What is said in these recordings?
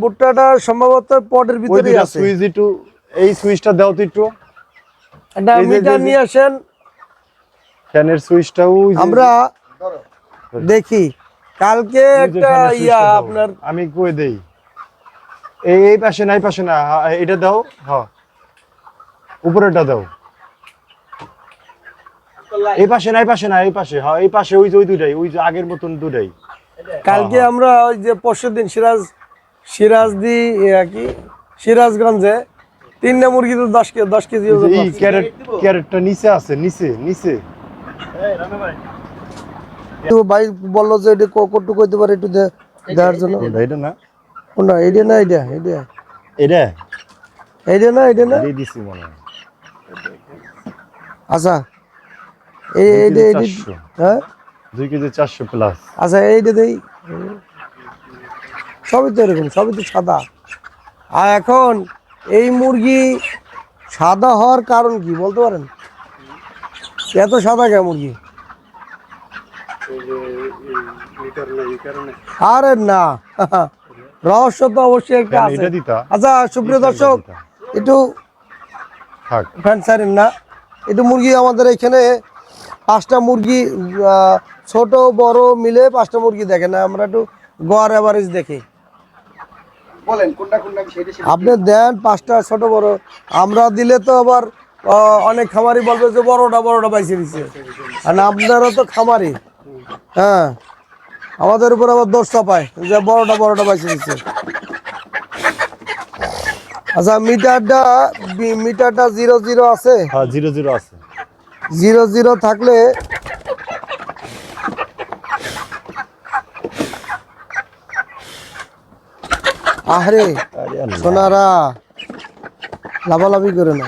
ভুট্টাটা সম্ভবত পটের ভিতরে আছে। সুইচ একটু এই সুইচটা দাও তো একটু। যে- মিটার নিয়ে আসেন। ফ্যানের সুইচটা ওই যে- আমরা দেখি কালকে একটা ইয়া আপনার আমি কই দেই? এই এই পাশে না এই পাশে না এটা দাও হ্যাঁ উপরেটা দাও। এই পাশে না এই পাশে না এই পাশে হ্যাঁ এই পাশে ওই যে ওই দুটাই ওই যে আগের মতন দুটাই কালকে। আমরা ওই যে পরশু দিন সিরাজ সিরাজদি ইয়া কি? সিরাজগঞ্জে তিনটা মুরগি তো দশ কেজি দশ কেজি ওজন এই আছে। ক্যারেট ক্যারেটটা নিচে আছে নিচে নিচে। তো ভাই বলল যে এটা কটু কইতে পারে একটু দে- দেওয়ার জন্য। এটা এটা না। কোনটা? এইটা না এইটা? এইটা? এটা এইটা না এইটা না? দিছি মনে হয়। আচ্ছা। এই এইটা। হ্যাঁ? দুই কেজি চারশো প্লাস আচ্ছা এইটা দেই। সবই তো এরকম সবই তো সাদা। আর এখন এই মুরগি সাদা হওয়ার কারণ কি বলতে পারেন? এত সাদা কে মুরগি? আরে না রহস্য তো অবশ্যই একটা আছে। আচ্ছা সুপ্রিয় দর্শক একটু ফ্যান সারেন না। একটু মুরগি আমাদের এখানে পাঁচটা মুরগি ছোট বড় মিলে পাঁচটা মুরগি দেখে না আমরা একটু গড় অ্যাভারেজ দেখি। বলেন কোনটা কোনটা আপনি দেন পাঁচটা ছোট বড়। আমরা দিলে তো আবার আহ, অনেক খামারি বলবে যে বড়টা বড়টা পাইছে দিচ্ছে আর আপনারা তো খামারি। হ্যাঁ। আমাদের উপর আবার দোষ চাপায় যে বড়টা বড়টা পাইছে দিচ্ছে আচ্ছা মিটারটা মিটারটা জিরো জিরো আছে? হ্যাঁ জিরো জিরো আছে। জিরো জিরো থাকলে আহরে। সোনারা লাভালাভি করে না।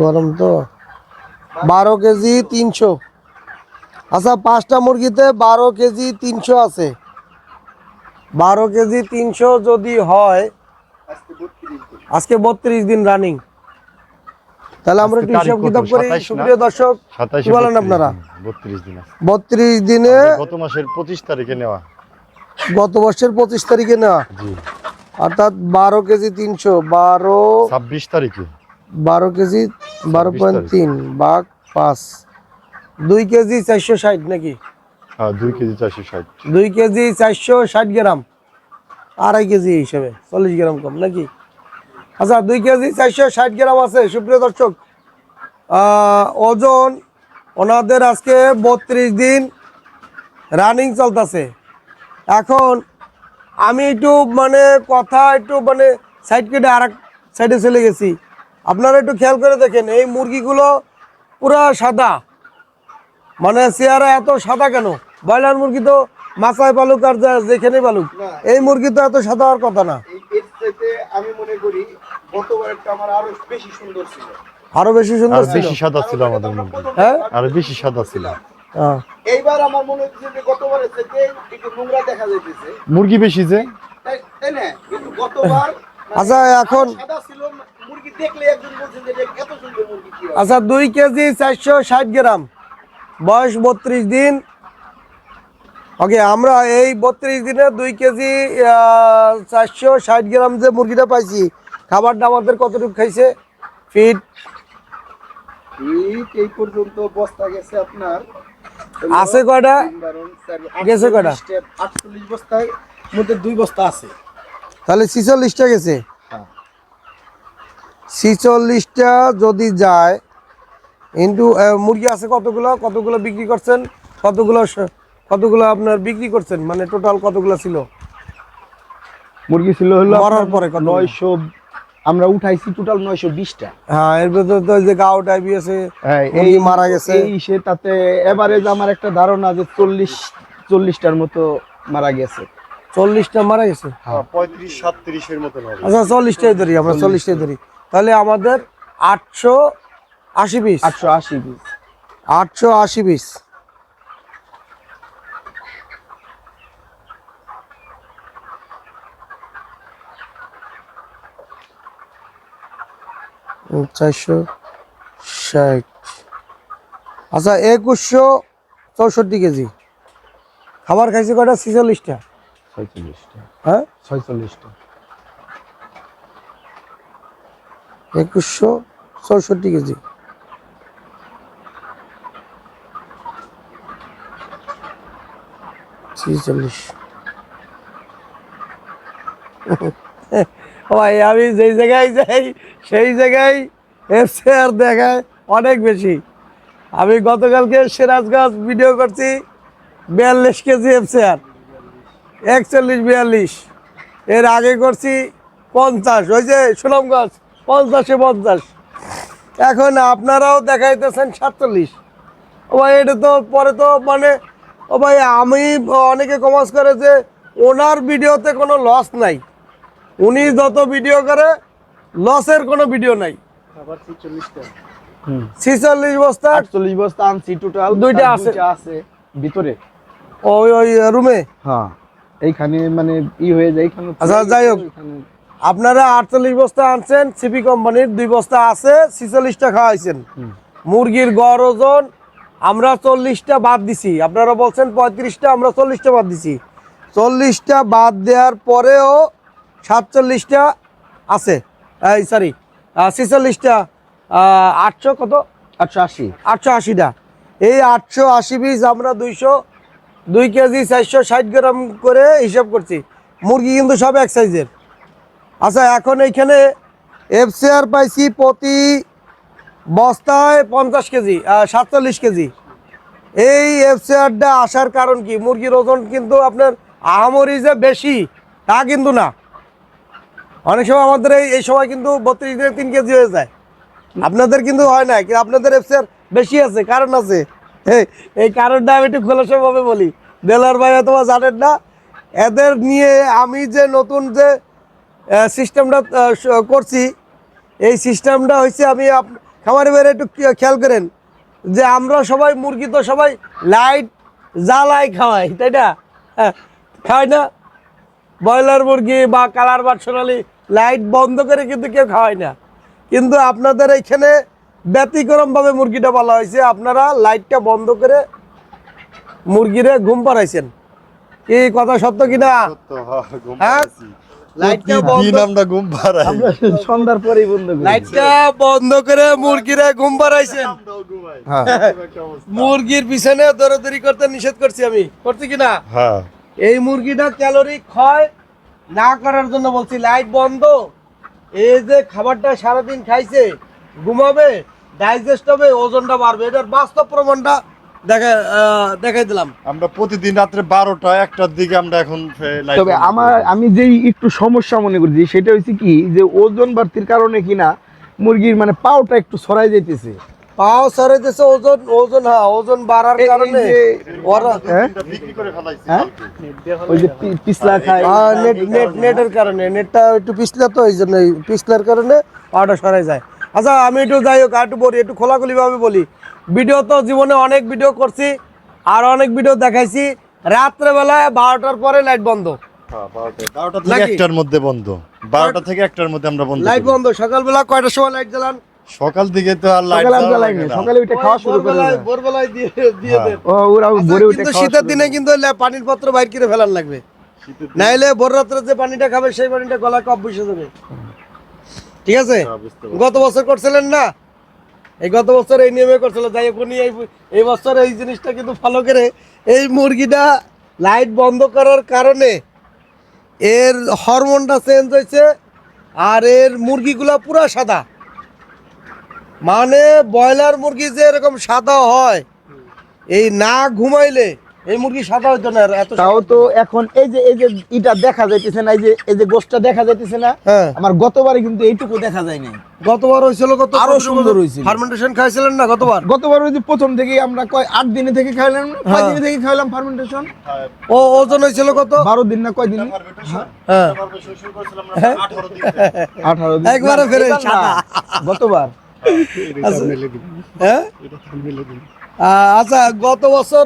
গরম তো। বারো কেজি তিনশো। আচ্ছা পাঁচটা মুরগিতে বারো কেজি তিনশো আছে। বারো কেজি তিনশো যদি হয় আজকে বত্রিশ দিন রানিং তাহলে আমরা একটু হিসাব কিতাব করি। সুপ্রিয় দর্শক বলেন আপনারা? দিন গত মাসের পঁচিশ তারিখে নেওয়া। গত বর্ষের পঁচিশ তারিখে নেওয়া। জি। অর্থাৎ বারো কেজি তিনশো বারো ছাব্বিশ তারিখে। বারো কেজি বারো পয়েন্ট তিন বাঘ পাঁচ। দুই কেজি চারশো ষাট নাকি? হ্যাঁ দুই কেজি চারশো ষাট। দুই কেজি চারশো ষাট গ্রাম। আড়াই কেজি হিসাবে চল্লিশ গ্রাম কম নাকি? আচ্ছা দুই কেজি চারশো ষাট গ্রাম আছে সুপ্রিয় দর্শক। ওজন ওনাদের আজকে বত্রিশ দিন রানিং চলতেছে। এখন আমি একটু মানে কথা একটু মানে সাইড কেটে আর সাইডে চলে গেছি। আপনারা একটু খেয়াল করে দেখেন এই মুরগিগুলো পুরা সাদা। মানে চেহারা এত সাদা কেন? ব্রয়লার মুরগি তো মাথায় পালুক আর যেখানে পালুক এই মুরগি তো এত সাদা হওয়ার কথা না। আমি মনে করি আমার আরও বেশি সুন্দর ছিল। আরও বেশি সুন্দর আর ছিল? বেশি সাদা ছিল আমাদের মধ্যে। হ্যাঁ? আর বেশি সাদা ছিল। এইবার আমার মনে হচ্ছে যে গতবারের চাইতে একটু নোংরা দেখা যাইতেছে। মুরগি বেশি যে? তাই তাই না? কিন্তু গতবার মানে আচ্ছা এখন সাদা ছিল মুরগি দেখলে একজন বলছেন যে এত সুন্দর মুরগি কি আচ্ছা দুই কেজি চারশো ষাট গ্রাম। বয়স বত্রিশ দিন। ওকে আমরা এই বত্রিশ দিনে দুই কেজি চারশো ষাট গ্রাম যে মুরগিটা পাইছি খাবারটা আমাদের কতটুকু খাইছে? ফিট ঠিক এই পর্যন্ত বস্তা গেছে আপনার আছে কয়টা? গেছে কয়টা? আটচল্লিশ বস্তায় মধ্যে দুই বস্তা আছে। তাহলে ছিচল্লিশটা গেছে? হ্যাঁ। ছিচল্লিশটা যদি যায় কিন্তু মুরগি আছে কতগুলো? কতগুলো বিক্রি করছেন? কতগুলো কতগুলো আপনার বিক্রি করছেন? মানে টোটাল কতগুলো ছিল? মুরগি ছিল হলো মরার পরে? নয়শো আমরা উঠাইছি টোটাল নয়শো বিশটা। হ্যাঁ এর ভেতরে তো ওই যে গাও টাইপি আছে হ্যাঁ, মুরগি মারা গেছে। এই সে তাতে এভারেজ আমার একটা ধারণা যে চল্লিশ চল্লিশটার মতো মারা গেছে। চল্লিশটা মারা গেছে? পঁয়ত্রিশ সাতত্রিশের হবে আচ্ছা চল্লিশটাই ধরি আমরা চল্লিশটাই ধরি। তাহলে আমাদের আটশো আশি পিস আটশো আশি পিস আটশো আশি পিস চারশো ষাট। আচ্ছা একুশশো চৌষট্টি কেজি। খাবার খাইছে কয়টা? ছিচল্লিশটা। ছয়চল্লিশটা। হ্যাঁ? ছয়চল্লিশটা। একুশশো চৌষট্টি কেজি। ছিচল্লিশ। ভাই, আমি যেই জায়গায় যাই, সেই জায়গায় এফসিআর দেখায় অনেক বেশি। আমি গতকালকে সিরাজগঞ্জ ভিডিও করছি, বিয়াল্লিশ কেজি এফসিআর একচল্লিশ, বিয়াল্লিশ। এর আগে করছি পঞ্চাশ, ওই যে সুনামগঞ্জ, পঞ্চাশে পঞ্চাশ। এখন আপনারাও দেখাইতেছেন সাতচল্লিশ। ও ভাই, এটা তো পরে তো মানে ও ভাই, আমি অনেকে কমাস করে যে ওনার ভিডিওতে কোনো লস নাই। উনি যত ভিডিও করে লসের কোনো ভিডিও নাই। ছিচল্লিশ বস্তা আটচল্লিশ বস্তা আনছি টোটাল দুইটা আছে। আছে ভিতরে। ওই ওই রুমে হ্যাঁ। এইখানে মানে ই হয়ে যায় এইখানে আচ্ছা, যাই হোক। আপনারা আটচল্লিশ বস্তা আনছেন সিপি কোম্পানির দুই বস্তা আছে ছিচল্লিশটা খাওয়াইছেন। মুরগির গড় ওজন আমরা চল্লিশটা বাদ দিছি। আপনারা বলছেন পঁয়ত্রিশটা আমরা চল্লিশটা বাদ দিছি। চল্লিশটা বাদ দেওয়ার পরেও সাতচল্লিশটা আছে। এই সরি ছেচল্লিশটা আটশো কত? আটশো আশি। আটশো আশিটা। এই আটশো আশি পিস আমরা দুইশো দুই কেজি চারশো ষাট গ্রাম করে হিসাব করছি। মুরগি কিন্তু সব এক সাইজের। আচ্ছা এখন এইখানে এফসিআর পাইছি প্রতি বস্তায় পঞ্চাশ কেজি সাতচল্লিশ কেজি। এই এফসিআরটা আসার কারণ কি? মুরগির ওজন কিন্তু আপনার আহামরি যে বেশি তা কিন্তু না। অনেক সময় আমাদের এই এই সময় কিন্তু বত্রিশ দিনে তিন কেজি হয়ে যায়। আপনাদের কিন্তু হয় না কিন্তু আপনাদের এফসিআর বেশি আছে কারণ আছে। এই- কারণটা আমি একটু খোলাসাভাবে বলি। দেলার ভাই হয়তো বা জানেন না এদের নিয়ে আমি যে নতুন যে সিস্টেমটা করছি এই সিস্টেমটা হচ্ছে আমি খামারে বেড়ে একটু খেয়াল করেন যে আমরা সবাই মুরগি তো সবাই লাইট জ্বালাই খাওয়াই তাই না? হ্যাঁ, খাওয়াই না। ব্রয়লার মুরগি বা কালার বা সোনালি লাইট বন্ধ করে কিন্তু কেউ খাওয়ায় না। কিন্তু আপনাদের এইখানে ব্যতিক্রমভাবে মুরগিটা বলা হয়েছে। আপনারা লাইটটা বন্ধ করে মুরগিরে ঘুম পাড়াইছেন। কি কথা সত্য কিনা? হ্যাঁ? লাইটটা বন্ধ আমরা ঘুম পাড়াই? আমরা সন্ধ্যার পরেই বন্ধ করি। লাইটটা বন্ধ করে মুরগিরে ঘুম পাড়াইছেন। হ্যাঁ। মুরগির পিছনে দৌড়াদৌড়ি করতে নিষেধ করছি আমি। করছি কিনা? হ্যাঁ। এই মুরগিটা ক্যালোরি ক্ষয় না করার জন্য বলছি লাইট বন্ধ। এই যে খাবারটা সারাদিন খাইছে ঘুমাবে ডাইজেস্ট হবে ওজনটা বাড়বে। এটার বাস্তব প্রমাণটা দেখা দেখাই দিলাম। আমরা প্রতিদিন রাত্রে বারোটা একটার দিকে আমরা এখন তবে আমার আমি যেই একটু সমস্যা মনে করছি সেটা হচ্ছে কি যে ওজন বাড়তির কারণে কিনা মুরগির মানে পাওটা একটু ছড়াই যাইতেছে। পাও সরাইতেছে ওজন ওজন হ্যাঁ ওজন বাড়ার কারণে ওরা হ্যাঁ? বিক্রি করে ফেলাইছি হ্যাঁ? ওই যে পিছলা খায়। আহ, নেট নেট নেটের কারণে নেটটা একটু পিছলা তো এই জন্য পিছলার কারণে পাওয়াটা সরাই যায়। আচ্ছা আমি একটু যাই হোক আর একটু বলি একটু খোলাখুলি ভাবে বলি। ভিডিও তো জীবনে অনেক ভিডিও করছি আর অনেক ভিডিও দেখাইছি। রাত্রেবেলায় বারোটার পরে লাইট বন্ধ। হ্যাঁ, বারোটা বারোটা থেকে একটার মধ্যে বন্ধ। বারোটা থেকে একটার মধ্যে আমরা বন্ধ লাইট বন্ধ। সকালবেলা কয়টার সময় লাইট জ্বালান? সকাল দিকে তো আর লাইট সকালে আমি সকালে উঠে খাওয়া শুরু করে ভোরবেলায় দিয়ে দিয়ে হ্যাঁ। দেন ও ওরা আচ্ছা, ভোরে উঠে কিন্তু শীতের দিনে কিন্তু পানির পাত্র বাইর করে ফেলার লাগবে। নাইলে ভোর রাত্রে যে পানিটা খাবে সেই পানিটা গলা কপ বসে যাবে। ঠিক আছে? হ্যাঁ। গত বছর করছিলেন না? এই গত বছর এই নিয়মে করছিল যাই হোক উনি এই এই বছর এই জিনিসটা কিন্তু ফলো করে এই মুরগিটা লাইট বন্ধ করার কারণে এর হরমোনটা চেঞ্জ হয়েছে আর এর মুরগিগুলা পুরা সাদা। মানে ব্রয়লার মুরগি যে এরকম সাদা হয় এই না ঘুমাইলে এই মুরগি সাদা হইতো না এত তাও তো এখন এই যে এই যে ইটা দেখা যাইতেছে না এই যে এই যে গোষ্ঠটা দেখা যাইতেছে না হ্যাঁ আমার গতবারে কিন্তু এইটুকু দেখা যায় নাই গতবার হয়েছিল কত আরও সুন্দর হয়েছিল। ফার্মেন্টেশন খাইছিলেন না গতবার গতবার ওই যে প্রথম থেকে আমরা কয় আট দিনে থেকে খাইলাম না? কয় হ্যাঁ। দিনে থেকে খাইলাম ফার্মেন্টেশন হ্যাঁ, ও ওজন হয়েছিল কত বারো দিন না কয় দিন? হ্যাঁ তারপর শুরু করেছিলাম আমরা 18 দিন থেকে। আঠারো দিন একবারে ফেরে সাদা। গতবার আচ্ছা। হ্যাঁ? আচ্ছা গত বছর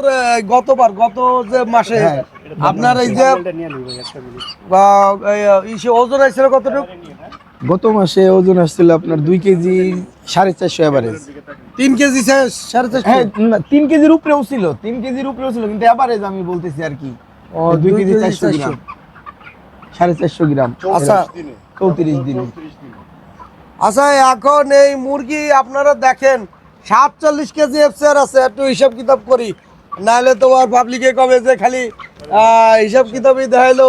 গতবার গত যে মাসে হ্যাঁ। আপনার এই যে ওজন আসছিল কতটুকু? গত মাসে ওজন আসছিল আপনার দুই কেজি সাড়ে চারশো এভারেজ তিন কেজি সাড়ে চারশো? হ্যাঁ তিন কেজির উপরেও ছিল তিন কেজির উপরেও ছিল কিন্তু এভারেজ আমি বলতেছি আর কি। ও, দুই কেজি চারশো। গ্রাম। সাড়ে চারশো গ্রাম। আচ্ছা। চৌত্রিশ দিনে। আচ্ছা এখন এই মুরগি আপনারা দেখেন, সাতচল্লিশ কেজি এফসিআর আছে, একটু হিসাব কিতাব করি। নাহলে তোমার পাবলিকে কবে যে খালি হিসাব কিতাবই দেখাইলো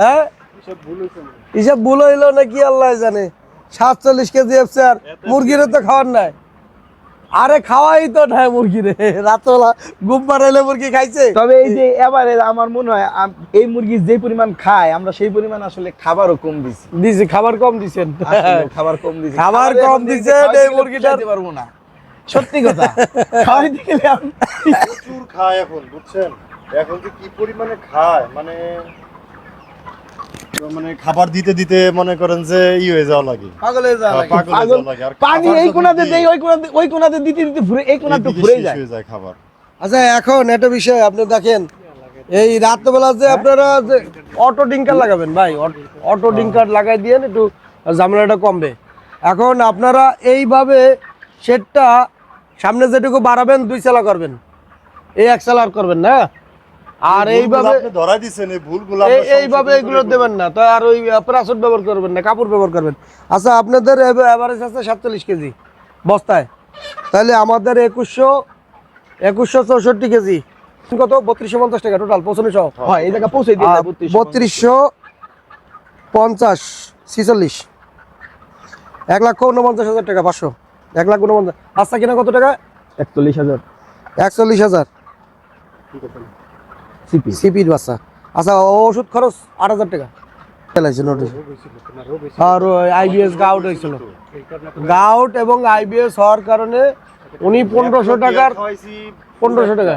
হ্যাঁ? হিসাব ভুল হইল নাকি, আল্লাহ জানে। সাতচল্লিশ কেজি এফসিআর মুরগিরে তো খাওয়ার নাই। আরে খাওয়াই তো নাই মুরগিরে রাতবেলা ঘুম পাড়াইলে মুরগি খাইছে। তবে এই যে এভারেজ আমার মনে হয় এই মুরগি যে পরিমাণ খায় আমরা সেই পরিমাণ আসলে খাবারও কম দিছি। দিছে খাবার কম দিছেন। খাবার কম দিছি। খাবার কম দিছে, এই মুরগিটার- বুঝাইতে পারব না। সত্যি কথা। খাওয়াইতে গেলে আমি- প্রচুর খায় এখন বুঝছেন? এখন যে কি পরিমাণে খায় মানে মানে খাবার দিতে দিতে মনে করেন যে ই হয়ে যাওয়া লাগে। পাগল হয়ে যাওয়া লাগে। পাগল হয়ে লাগে। পানি এই দেই ওই কোনাতে ওই কোনাতে দিতে দিতে ঘুরে এই কোনাতে ঘুরে যায়। যায় খাবার। আচ্ছা এখন একটা বিষয় আপনি দেখেন এই রাত্রেবেলা যে আপনারা যে অটো ডিঙ্কার লাগাবেন ভাই অটো ডিঙ্কার লাগাই দিয়ে একটু ঝামেলাটা কমবে। এখন আপনারা এইভাবে শেডটা সামনে যেটুকু বাড়াবেন দুই চালা করবেন। এই এক চালা আর করবেন না? আর এইভাবে আপনি ধরাই দিছেন এই ভুলগুলো এইভাবে এগুলো দেবেন না তো আর ওই প্রাসুট ব্যবহার করবেন না কাপড় ব্যবহার করবেন। আচ্ছা আপনাদের অ্যাভারেজ আছে সাতচল্লিশ কেজি বস্তায়। তাহলে আমাদের একুশশো একুশশো চৌষট্টি কেজি। কত? বত্রিশশো পঞ্চাশ টাকা টোটাল হয় এই জায়গা পৌঁছে বত্রিশশো। বত্রিশশো পঞ্চাশ ছিচল্লিশ। এক লক্ষ উনপঞ্চাশ হাজার টাকা পাঁচশো। এক লাখ উনপঞ্চাশ আচ্ছা কিনা কত টাকা? একচল্লিশ হাজার। একচল্লিশ হাজার। সিপি সিপির বাচ্চা। আচ্ছা ওষুধ খরচ আট হাজার টাকা। আর আইবিএস গাউট হয়েছিল। গাউট এবং আইবিএস হওয়ার কারণে উনি পনেরোশো টাকার পনেরোশো টাকা।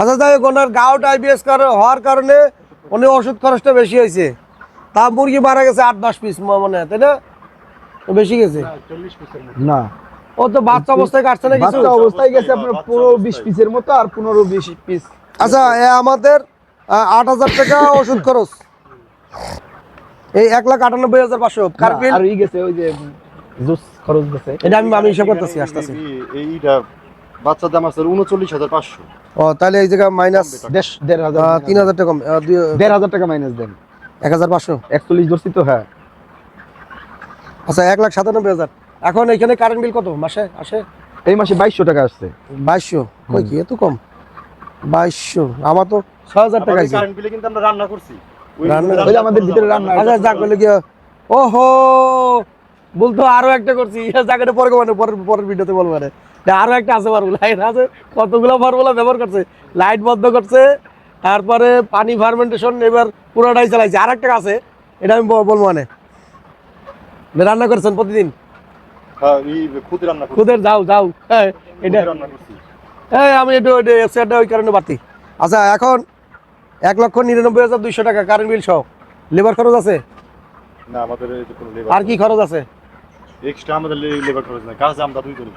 আচ্ছা যাই হোক ওনার গাউট আইবিএস হওয়ার কারণে উনি ওষুধ খরচটা বেশি হয়েছে। তা মুরগি মারা গেছে আট দশ পিস মনে হয় তাই না? বেশি গেছে? না। ও তো বাচ্চা অবস্থায় কাটছে না কিছু? বাচ্চা অবস্থায় গেছে আপনার পনেরো বিশ পিসের মতো আর পনেরো বিশ পিস। আচ্ছা আমাদের আট হাজার টাকা ওষুধ খরচ। এই এক লাখ আটানব্বই হাজার পাঁচশো। কার্পিল আর ই গেছে ওই যে জুস খরচ গেছে। এটা আমি আমি হিসাব করতেছি আসতেছি। এইটা বাচ্চার দাম আছে উনচল্লিশ হাজার পাঁচশো। ও তাহলে এই জায়গায় মাইনাস দেড় দেড় হাজার তিন হাজার টাকা দেড় হাজার টাকা মাইনাস দেন। এক হাজার পাঁচশো। একচল্লিশ ধরছি তো হ্যাঁ। আচ্ছা এক লাখ সাতানব্বই হাজার। এখন এখানে কারেন্ট বিল কত? মাসে আসে? এই মাসে বাইশশো টাকা আসছে। বাইশশো? কই কি এত কম? বাইশশো। আমার তো ছ হাজার টাকা কারেন্ট বিলে কিন্তু আমরা রান্না করছি। রান্না- রান্না ওই যে আমাদের ভিতরে রান্না আচ্ছা যাক বলে কি ওহো! বলতো আরও একটা করছি। জায়গাটা পরে মানে পরের পরের ভিডিওতে বলব মানে আরও একটা আছে ফর্মুলা লাইট আছে। কতগুলো ফর্মুলা ব্যবহার করছে? লাইট বন্ধ করছে। তারপরে পানি ফার্মেন্টেশন এবার পুরোটাই চালাইছে। আর একটা আছে। এটা আমি বলব মানে রান্না করছেন প্রতিদিন? হ্যাঁ। খুদের যাও যাও। হ্যাঁ এটা রান্না করছি। হ্যাঁ আমি একটু ওয়েবসাইটটা ওই কারণে বাড়তি। আচ্ছা এখন এক লক্ষ নিরানব্বই হাজার দুইশো টাকা কারেন্ট বিল সহ। লেবার খরচ আছে? না আমাদের আর কি খরচ আছে? এক্সট্রা আমাদের লেবার খরচ নাই। কাজ আমরা দুই করে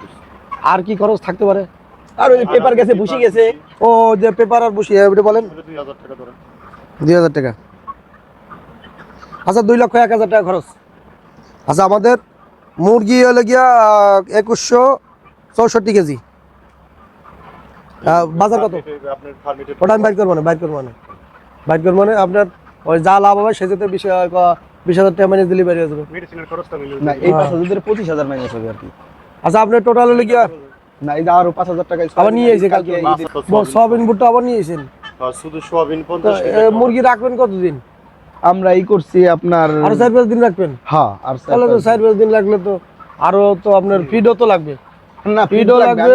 আর কি খরচ থাকতে পারে? আর ওই পেপার গেছে ভুসি গেছে। ও যে পেপার আর বসি এটা বলেন। দুই হাজার টাকা ধরেন। দুই হাজার টাকা। আচ্ছা দুই লক্ষ এক হাজার টাকা খরচ। আচ্ছা আমাদের মুরগি হলে গিয়া একুশশো চৌষট্টি কেজি। বাজার কত? ওটা আমি বাইর করব না বাইর করব না। বাইর করব না আপনার ওই যা লাভ হবে সেটাতে বিশ বিশ হাজার টাকা মানে যাবে। না এই পাঁচ হাজার পঁচিশ হাজার মাইনাস হবে আর কি। আচ্ছা আপনার টোটাল হলে গিয়া না এই আরও পাঁচ হাজার টাকা আবার নিয়ে এসে কালকে আবার নিয়ে এসেছেন হ্যাঁ, শুধু মুরগি রাখবেন কতদিন? আমরা এই করছি আপনার আরও চার পাঁচ দিন রাখবেন? হ্যাঁ আর তাহলে তো চার পাঁচ দিন লাগলে তো আরও তো আপনার ফিডও তো লাগবে। না ফিডও লাগবে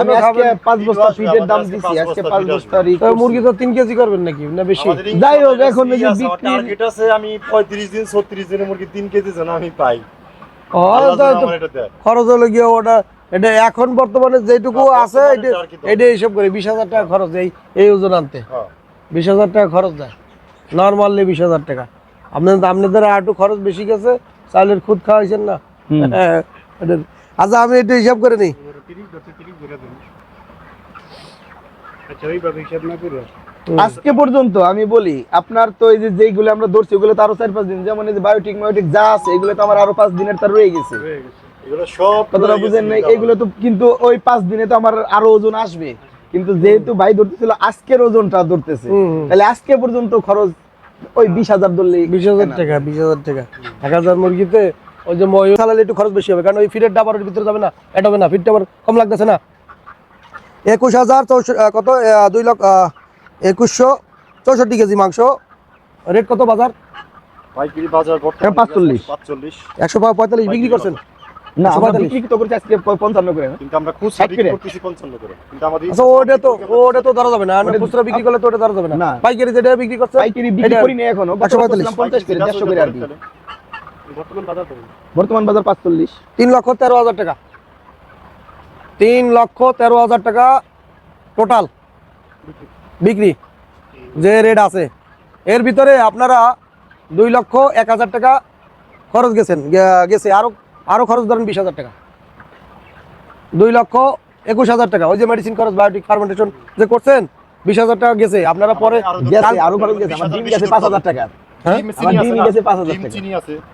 আমি আজকে খাবেন। বস্তা ফিডের দাম দিছি আজকে বস্তা বস্তা মুরগি তো তিন কেজি করবেন নাকি না বেশি? যাই হোক, এখন ওই যে আছে, টার্গেট আছে আমি পঁয়ত্রিশ দিন ছত্রিশ দিনের মুরগি তিন কেজি যেন আমি পাই। ও, আল্লাহ তো- যেন তো আমার এটা দেয়। খরচ হলো গিয়ে ওটা এটা এখন বর্তমানে যেটুকু আছে এটা হিসাব করে বিশ হাজার টাকা খরচ এই এই ওজন আনতে। বিশ হাজার টাকা খরচ দেয়। নর্মালি বিশ হাজার টাকা। আপনাদের আপনাদের আর একটু খরচ বেশি গেছে চালের খুদ খাওয়াইছেন না? আচ্ছা আমি একটু হিসাব করে নিই। আজকে পর্যন্ত আমি বলি আপনার তো এই যে যেইগুলো আমরা ধরছি ওগুলো তো আরও চার পাঁচ দিন যেমন এই যে বায়োটিক মায়োটিক যা আছে এগুলো তো আমার আরও পাঁচ দিনের তার রয়ে গেছে। এগুলো কথাটা বুঝেন নাই এগুলো তো কিন্তু ওই পাঁচ দিনে তো আমার আরও ওজন আসবে। কিন্তু যেহেতু ভাই ধরতেছিল আজকের ওজনটা ধরতেছে। তাহলে আজকে পর্যন্ত খরচ ওই বিশ হাজার ধরলে বিশ হাজার টাকা বিশ হাজার টাকা। এক হাজার মুরগিতে ওই যে ময়ূর চালালে একটু খরচ বেশি হবে কারণ ওই ফিটের ডাবার ভিতরে যাবে না এটা হবে না ফিটটা আবার কম লাগতেছে না। একুশ হাজার কত দুই লক্ষ একুশশো চৌষট্টি কেজি মাংস। রেট কত বাজার? পাইকারি বাজার বর্তমানে 45 45 একশো পঁয়তাল্লিশ বিক্রি করছেন? না আমরা 145 বিক্রি তো করছি আজকে পঞ্চান্ন করে না? কিন্তু আমরা খুচরা বিক্রি করতেছি 55 করে। কিন্তু আমাদের আচ্ছা ওটা তো ওটা তো ধরা যাবে না। আর খুচরা বিক্রি করলে তো ওটা ধরা যাবে না। পাইকারি যেটা বিক্রি করছে পাইকারি বিক্রি করি না এখনও একশো পঁয়তাল্লিশ। পঞ্চাশ করে দেড়শো করে আর কি। বর্তমান বাজার কত? বর্তমান বাজার পাঁচচল্লিশ। তিন লক্ষ তেরো হাজার টাকা। তিন লক্ষ তেরো হাজার টাকা টোটাল বিক্রি যে রেট আছে। এর ভিতরে আপনারা দুই লক্ষ এক হাজার টাকা খরচ গেছেন গেছে। আরও আরও খরচ ধরেন বিশ হাজার টাকা। দুই লক্ষ একুশ হাজার টাকা। ওই যে মেডিসিন খরচ বায়োটিক ফার্মেন্টেশন যে করছেন বিশ হাজার টাকা গেছে। আপনারা পরে আরও গেছে আরও খরচ গেছে। আমার ডিম গেছে পাঁচ হাজার টাকা। হ্যাঁ? ডিম? গেছে 5,000 ডিম টাকা।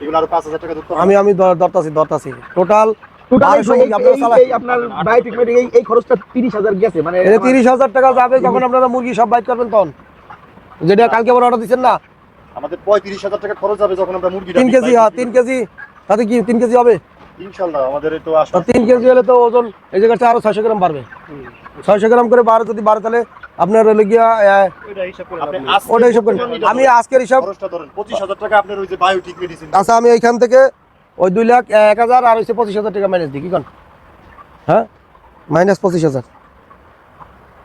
চিনি আছে এগুলো আরও 5000 টাকা আমি আমি দরতাছি ধরতাছি টোটাল এই- খরচটা তিরিশ হাজার গেছে মানে তিরিশ হাজার টাকা যাবে যখন আপনারা মুরগি সব বাইট করবেন তখন। যেটা কালকে আবার অর্ডার দিচ্ছেন না? আমাদের 35000 টাকা খরচ হবে যখন আমরা মুরগি তিন কেজি হ্যাঁ তিন কেজি। তাতে কি তিন কেজি হবে? ইনশাআল্লাহ আমাদের তো আশা। তিন কেজি হলে তো ওজন এই জায়গাটা আরও ছয়শো গ্রাম বাড়বে। ছয়শো গ্রাম করে বারো যদি বারো তাহলে আপনার হলে গিয়া ওটা হিসাব করেন আমি আজকের হিসাব ধরেন 25000 টাকা আপনার ওই যে বায়োটিক মেডিসিন আচ্ছা আমি এইখান থেকে ওই দুই লাখ এক হাজার আর হচ্ছে পঁচিশ হাজার টাকা মাইনাস দিই কি কন? হ্যাঁ? মাইনাস পঁচিশ হাজার।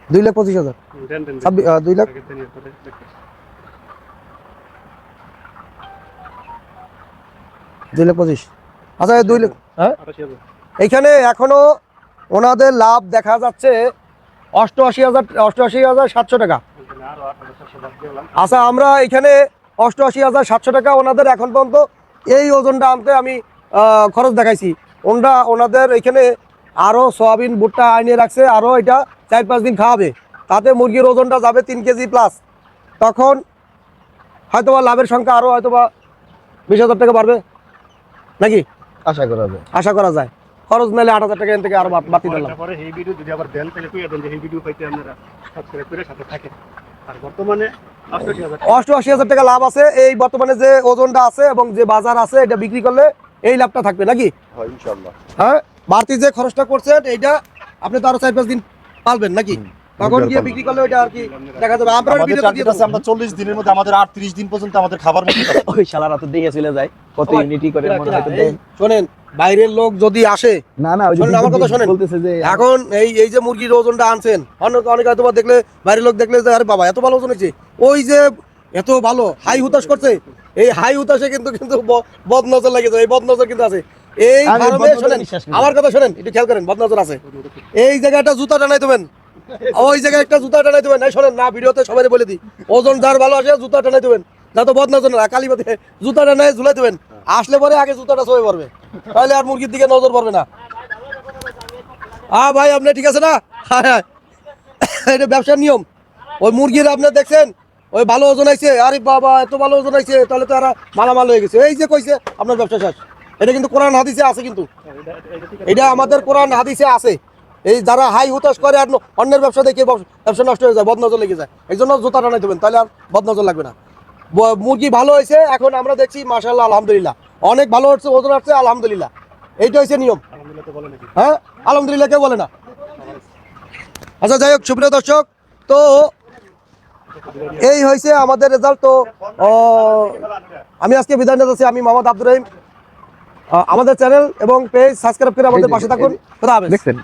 দুই লাখ পঁচিশ হাজার। দুই লাখ? দুই লাখ পঁচিশ। আচ্ছা দুই হ্যাঁ? এইখানে এখনও ওনাদের লাভ দেখা যাচ্ছে অষ্টআশি হাজার অষ্টআশি হাজার সাতশো টাকা। আচ্ছা আমরা এখানে অষ্টআশি হাজার সাতশো টাকা ওনাদের এখন পর্যন্ত এই ওজনটা আনতে আমি খরচ দেখাইছি। ওনরা ওনাদের এখানে আরও সয়াবিন, ভুট্টা আনিয়ে রাখছে আরও এটা চার পাঁচ দিন খাওয়াবে। তাতে মুরগির ওজনটা যাবে তিন কেজি প্লাস তখন হয়তোবা লাভের সংখ্যা আরও হয়তোবা বিশ হাজার টাকা বাড়বে। নাকি? আশা করা যায়। আশা করা যায়। খরচ আট হাজার টাকা এখান থেকে আরও দিলাম। তারপরে এই ভিডিও যদি আবার দেন তাহলে কইয়া দেন যে এই ভিডিও পাইতে আপনারা সাবস্ক্রাইব করে সাথে থাকেন। আর বর্তমানে অষ্টআশি হাজার টাকা লাভ আছে। এই বর্তমানে যে ওজনটা আছে এবং যে বাজার আছে এটা বিক্রি করলে এই লাভটা থাকবে নাকি? হ্যাঁ বাড়তি যে খরচটা করছেন এইটা আপনি তো আরও চার পাঁচ দিন পালবেন নাকি? তখন গিয়ে বিক্রি করলে ওইটা আর কি দেখা যাবে। আমরা আমাদের ভিডিওতে দিয়ে টার্গেট আছে দেবো। আমরা 40 দিনের মধ্যে আমাদের 38 দিন পর্যন্ত আমাদের খাবার ওই শালারা তো দেখে চলে যায় কত ইউনিটি করে মনে হয় তো এই, দেয়। শোনেন বাইরের লোক যদি আসে না না যে আমার কথা শোনেন। বলতেছে যে এখন এই এই যে মুরগির ওজনটা আনছেন অনেক অনেক হয়তো দেখলে বাইরের লোক দেখলে যে আরে বাবা এত ভালো ওজন হয়েছে। ওই যে এত ভালো হাই হুতাশ করছে এই হাই হুতাশে কিন্তু কিন্তু ব- বদ নজর লেগেছে এই বদ নজর কিন্তু আছে। এই ফার্মে শোনেন আমার কথা শোনেন একটু খেয়াল করেন বদ নজর আছে। এই জায়গায় একটা জুতা টানাই দেবেন। ওই জায়গায় একটা জুতা টানাই দেবেন। শোনেন, না, ভিডিওতে সবাই বলে দিই। ওজন যার ভালো আসে, জুতা টানাই দেবেন। না তো বদ নজর না কালী বাদে জুতা টানাই ঝুলাই দেবেন। আসলে পরে আগে জুতাটা সবাই তাহলে আর মুরগির দিকে নজর পড়বে না। ভাই, আপনি ঠিক আছে না? হ্যাঁ হ্যাঁ। এটা ব্যবসার নিয়ম। ওই মুরগির আপনি দেখছেন, ওই ভালো ওজন আইছে। আরে বাবা, এত ভালো ওজন আইছে, তাহলে তো আর মালামাল হয়ে গেছে। এই যে কইছে, আপনার ব্যবসা শেষ। এটা কিন্তু কোরআন হাদিসে আছে কিন্তু। এটা আমাদের কোরআন হাদিসে আছে। এই যারা হাই হুতাশ করে আর অন্যের ব্যবসা দেখে ব্যবসা নষ্ট হয়ে যায় বদনজর লেগে যায়। এই জন্য জুতা টানাই দেবেন তাহলে আর বদনজর লাগবে না। মুরগি ভালো হয়েছে এখন আমরা দেখছি মাশাল্লাহ আলহামদুলিল্লাহ। অনেক ভালো হচ্ছে ওজন আসছে আলহামদুলিল্লাহ। এইটা হচ্ছে নিয়ম। হ্যাঁ? আলহামদুলিল্লাহ কেউ বলে না। আচ্ছা যাই হোক সুপ্রিয় দর্শক তো এই হয়েছে আমাদের রেজাল্ট তো আমি আজকে বিদায় নিতে আমি মোহাম্মদ আব্দুর রহিম। আমাদের চ্যানেল এবং পেজ সাবস্ক্রাইব করে আমাদের পাশে থাকুন। দেখছেন?